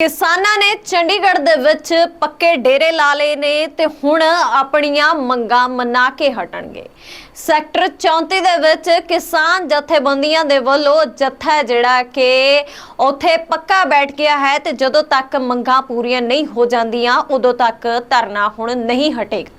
ਕਿਸਾਨਾਂ ਨੇ ਚੰਡੀਗੜ੍ਹ ਦੇ ਵਿੱਚ ਪੱਕੇ ਡੇਰੇ ਲਾ ਲਏ ਨੇ ਤੇ ਹੁਣ ਆਪਣੀਆਂ ਮੰਗਾਂ ਮਨਾ ਕੇ ਹਟਣਗੇ। ਸੈਕਟਰ 34 ਦੇ ਵਿੱਚ ਕਿਸਾਨ ਜਥੇਬੰਦੀਆਂ ਦੇ ਵੱਲੋਂ ਜੱਥਾ ਜਿਹੜਾ ਕਿ ਉੱਥੇ ਪੱਕਾ ਬੈਠ ਗਿਆ ਹੈ ਤੇ ਜਦੋਂ ਤੱਕ ਮੰਗਾਂ ਪੂਰੀਆਂ ਨਹੀਂ ਹੋ ਜਾਂਦੀਆਂ, ਉਦੋਂ ਤੱਕ ਧਰਨਾ ਹੁਣ ਨਹੀਂ ਹਟੇਗਾ।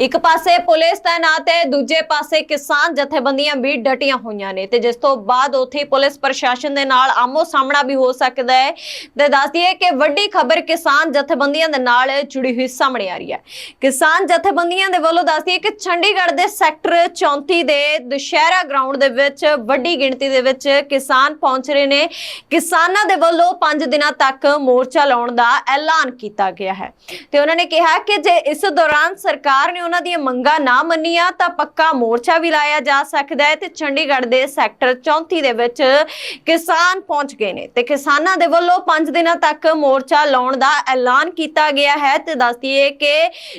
ਇੱਕ ਪਾਸੇ ਪੁਲਿਸ ਤਾਇਨਾਤ ਹੈ, ਦੂਜੇ ਪਾਸੇ ਕਿਸਾਨ ਜਥੇਬੰਦੀਆਂ ਵੀ ਡਟੀਆਂ ਹੋਈਆਂ ਨੇ ਤੇ ਜਿਸ ਤੋਂ ਬਾਅਦ ਉੱਥੇ ਪੁਲਿਸ ਪ੍ਰਸ਼ਾਸਨ ਦੇ ਨਾਲ ਆਮੋ ਸਾਹਮਣਾ ਵੀ ਹੋ ਸਕਦਾ ਹੈ। ਤੇ ਦੱਸ ਦਈਏ ਕਿ ਵੱਡੀ ਖਬਰ ਕਿਸਾਨ ਜਥੇਬੰਦੀਆਂ ਦੇ ਨਾਲ ਜੁੜੀ ਹੋਈ ਸਾਹਮਣੇ ਆ ਰਹੀ ਹੈ। ਕਿਸਾਨ ਜਥੇਬੰਦੀਆਂ ਦੇ ਵੱਲੋਂ ਦੱਸ ਦਈਏ ਕਿ ਚੰਡੀਗੜ੍ਹ ਦੇ ਸੈਕਟਰ 34 ਦੇ ਦੁਸ਼ਹਿਰਾ ਗਰਾਊਂਡ ਦੇ ਵਿੱਚ ਵੱਡੀ ਗਿਣਤੀ ਦੇ ਵਿੱਚ ਕਿਸਾਨ ਪਹੁੰਚ ਰਹੇ ਨੇ। ਕਿਸਾਨਾਂ ਦੇ ਵੱਲੋਂ 5 ਦਿਨਾਂ ਤੱਕ ਮੋਰਚਾ ਲਾਉਣ ਦਾ ਐਲਾਨ ਕੀਤਾ ਗਿਆ ਹੈ। ਤੇ ਉਹਨਾਂ ਨੇ ਕਿਹਾ ਕਿ ਜੇ ਇਸ ਦੌਰਾਨ ਸਰਕਾਰ ਨੇ ਉਹਨਾਂ ਦੀਆਂ ਮੰਗਾਂ ਨਾ ਮੰਨੀਆਂ ਤਾਂ ਪੱਕਾ ਮੋਰਚਾ ਵੀ ਲਾਇਆ ਜਾ ਸਕਦਾ ਹੈ ਤੇ ਚੰਡੀਗੜ੍ਹ ਦੇ ਸੈਕਟਰ 34 ਦੇ ਵਿੱਚ ਕਿਸਾਨ ਪਹੁੰਚ ਗਏ ਨੇ। ਤੇ ਕਿਸਾਨਾਂ ਦੇ ਵੱਲੋਂ 5 ਦਿਨਾਂ ਤੱਕ ਮੋਰਚਾ ਲਾਉਣ ਦਾ ਐਲਾਨ ਕੀਤਾ ਗਿਆ ਹੈ ਤੇ ਦੱਸ ਦਈਏ ਕਿ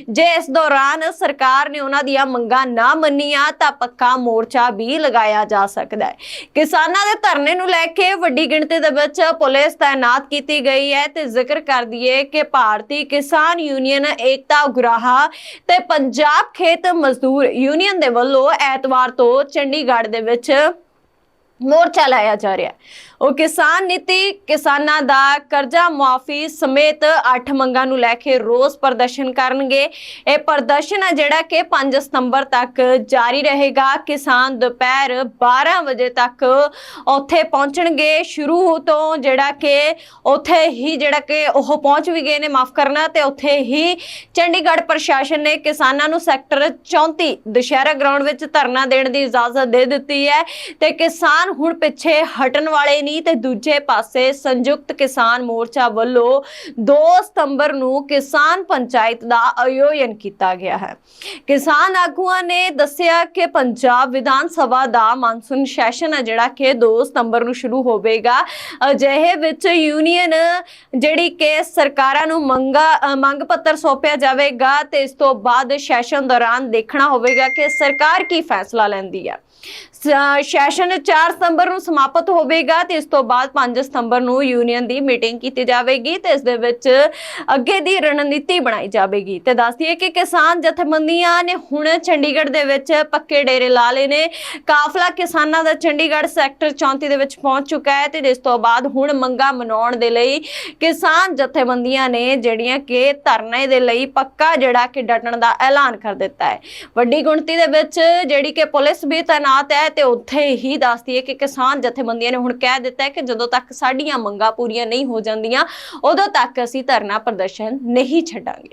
ਜੇ ਇਸ ਦੌਰਾਨ ਸਰਕਾਰ ਨੇ ਉਹਨਾਂ ਦੀਆਂ ਮੰਗਾਂ ਨਾ ਮੰਨੀਆਂ ਤਾਂ ਪੱਕਾ ਮੋਰਚਾ ਵੀ ਲਗਾਇਆ ਜਾ ਸਕਦਾ ਹੈ। ਕਿਸਾਨਾਂ ਦੇ ਧਰਨੇ ਨੂੰ ਲੈ ਕੇ ਵੱਡੀ ਗਿਣਤੀ ਦੇ ਵਿੱਚ ਪੁਲਿਸ ਤਾਇਨਾਤ ਕੀਤੀ ਗਈ ਹੈ ਤੇ ਜ਼ਿਕਰ ਕਰ ਦਈਏ ਕਿ ਭਾਰਤੀ ਕਿਸਾਨ ਯੂਨੀਅਨ ਏਕਤਾ ਉਗਰਾਹਾ ਤੇ ਪੰਜਾਬ ਖੇਤ ਮਜ਼ਦੂਰ ਯੂਨੀਅਨ ਦੇ ਵੱਲੋਂ ਐਤਵਾਰ ਤੋਂ ਚੰਡੀਗੜ੍ਹ ਦੇ ਵਿੱਚ ਮੋਰਚਾ ਲਾਇਆ ਜਾ ਰਿਹਾ ਹੈ। ਉਹ ਕਿਸਾਨ ਨੀਤੀ ਕਿਸਾਨਾਂ ਦਾ ਕਰਜ਼ਾ ਮੁਆਫੀ ਸਮੇਤ 8 ਮੰਗਾਂ ਨੂੰ ਲੈ ਕੇ ਰੋਸ ਪ੍ਰਦਰਸ਼ਨ ਕਰਨਗੇ। ਇਹ ਪ੍ਰਦਰਸ਼ਨ ਹੈ ਜਿਹੜਾ ਕਿ 5 ਸਤੰਬਰ ਤੱਕ ਜਾਰੀ ਰਹੇਗਾ। ਕਿਸਾਨ ਦੁਪਹਿਰ 12 ਵਜੇ ਤੱਕ ਉੱਥੇ ਪਹੁੰਚਣਗੇ। ਸ਼ੁਰੂ ਤੋਂ ਜਿਹੜਾ ਕਿ ਉੱਥੇ ਹੀ ਜਿਹੜਾ ਕਿ ਉਹ ਪਹੁੰਚ ਵੀ ਗਏ ਨੇ, ਮਾਫ ਕਰਨਾ, ਤੇ ਉੱਥੇ ਹੀ ਚੰਡੀਗੜ੍ਹ ਪ੍ਰਸ਼ਾਸਨ ਨੇ ਕਿਸਾਨਾਂ ਨੂੰ ਸੈਕਟਰ 34 ਦੁਸ਼ਹਿਰਾ ਗਰਾਊਂਡ ਵਿੱਚ ਧਰਨਾ ਦੇਣ ਦੀ ਇਜਾਜ਼ਤ ਦੇ ਦਿੱਤੀ ਹੈ। ਤੇ ਕਿਸਾਨ ਹੁਣ ਪਿੱਛੇ ਹਟਣ ਵਾਲੇ ਨਹੀਂ ਤੇ ਦੂਜੇ ਪਾਸੇ ਸੰਯੁਕਤ ਕਿਸਾਨ ਮੋਰਚਾ ਵੱਲੋਂ 2 ਸਤੰਬਰ ਨੂੰ ਕਿਸਾਨ ਪੰਚਾਇਤ ਦਾ ਆਯੋਜਨ ਕੀਤਾ ਗਿਆ ਹੈ। ਕਿਸਾਨ ਆਗੂਆਂ ਨੇ ਦੱਸਿਆ ਕਿ ਪੰਜਾਬ ਵਿਧਾਨ ਸਭਾ ਦਾ ਮਾਨਸੂਨ ਸੈਸ਼ਨ ਹੈ, ਜਿਹੜਾ ਕਿ 2 ਸਤੰਬਰ ਨੂੰ ਸ਼ੁਰੂ ਹੋਵੇਗਾ। ਅਜਿਹੇ ਵਿੱਚ ਯੂਨੀਅਨ ਜਿਹੜੀ ਕਿ ਸਰਕਾਰਾਂ ਨੂੰ ਮੰਗਾ ਮੰਗ ਪੱਤਰ ਸੌਂਪਿਆ ਜਾਵੇਗਾ ਤੇ ਇਸ ਤੋਂ ਬਾਅਦ ਸੈਸ਼ਨ ਦੌਰਾਨ ਦੇਖਣਾ ਹੋਵੇਗਾ ਕਿ ਸਰਕਾਰ ਕੀ ਫੈਸਲਾ ਲੈਂਦੀ ਹੈ। ਸੈਸ਼ਨ 4 ਸਤੰਬਰ ਨੂੰ ਸਮਾਪਤ ਹੋਵੇਗਾ ਤੇ ਇਸ ਤੋਂ ਬਾਅਦ 5 ਸਤੰਬਰ ਨੂੰ ਯੂਨੀਅਨ ਦੀ ਮੀਟਿੰਗ ਕੀਤੀ ਜਾਵੇਗੀ ਤੇ ਇਸ ਦੇ ਵਿੱਚ ਅੱਗੇ ਦੀ ਰਣਨੀਤੀ ਬਣਾਈ ਜਾਵੇਗੀ। ਤੇ ਦੱਸ ਕਿ ਕਿਸਾਨ ਜਥੇਬੰਦੀਆਂ ਨੇ ਹੁਣ ਚੰਡੀਗੜ੍ਹ ਦੇ ਵਿੱਚ ਪੱਕੇ ਡੇਰੇ ਲਾ ਲਏ ਨੇ। ਕਾਫਲਾ ਕਿਸਾਨਾਂ ਦਾ ਚੰਡੀਗੜ੍ਹ ਸੈਕਟਰ 34 ਦੇ ਵਿੱਚ ਪਹੁੰਚ ਚੁੱਕਾ ਹੈ ਤੇ ਇਸ ਤੋਂ ਬਾਅਦ ਹੁਣ ਮੰਗਾਂ ਮਨਾਉਣ ਦੇ ਲਈ ਕਿਸਾਨ ਜਥੇਬੰਦੀਆਂ ਨੇ ਜਿਹੜੀਆਂ ਕਿ ਧਰਨੇ ਦੇ ਲਈ ਪੱਕਾ ਜਿਹੜਾ ਕਿ ਡਟਣ ਦਾ ਐਲਾਨ ਕਰ ਦਿੱਤਾ ਹੈ। ਵੱਡੀ ਗਿਣਤੀ ਦੇ ਵਿੱਚ ਜਿਹੜੀ ਕਿ ਪੁਲਿਸ ਵੀ ਤਾਇਨਾਤ ਹੈ ਤੇ ਉੱਥੇ ਹੀ ਦੱਸਦੀ ਹੈ ਕਿ ਕਿਸਾਨ ਜਥੇਬੰਦੀਆਂ ਨੇ ਹੁਣ ਕਹਿ ਦਿੱਤਾ ਹੈ ਕਿ ਜਦੋਂ ਤੱਕ ਸਾਡੀਆਂ ਮੰਗਾਂ ਪੂਰੀਆਂ ਨਹੀਂ ਹੋ ਜਾਂਦੀਆਂ, ਉਦੋਂ ਤੱਕ ਅਸੀਂ ਧਰਨਾ ਪ੍ਰਦਰਸ਼ਨ ਨਹੀਂ ਛੱਡਾਂਗੇ।